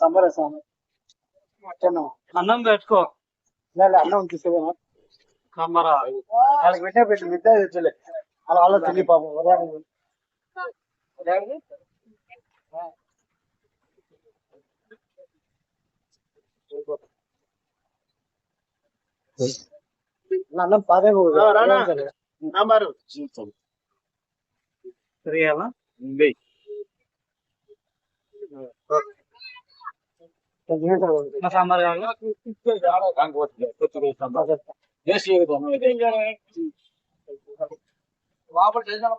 సంబర స్వామి. అన్నం పెట్టుకో. అన్నం తీసుకుపోయినా కమ్మరా. వాళ్ళకి పెట్టే పెట్టి మిద్ద తెచ్చలే. அதனால சொல்லி பார்ப்போம். வராங்க நல்லா பதவி சரியாவா சாம்பார்? தேசிய లోపలికి వెళ్ళాను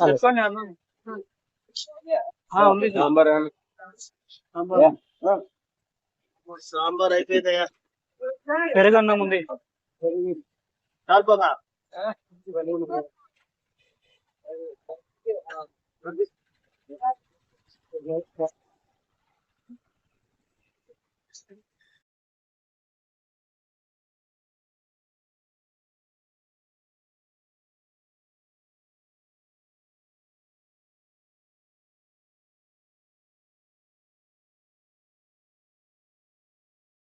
చెప్పండి అన్నాను ఉంది సాంబార్ సాంబార్ అయిపోయిందయ్యా పెరగన్నం ఉంది సరిపోదా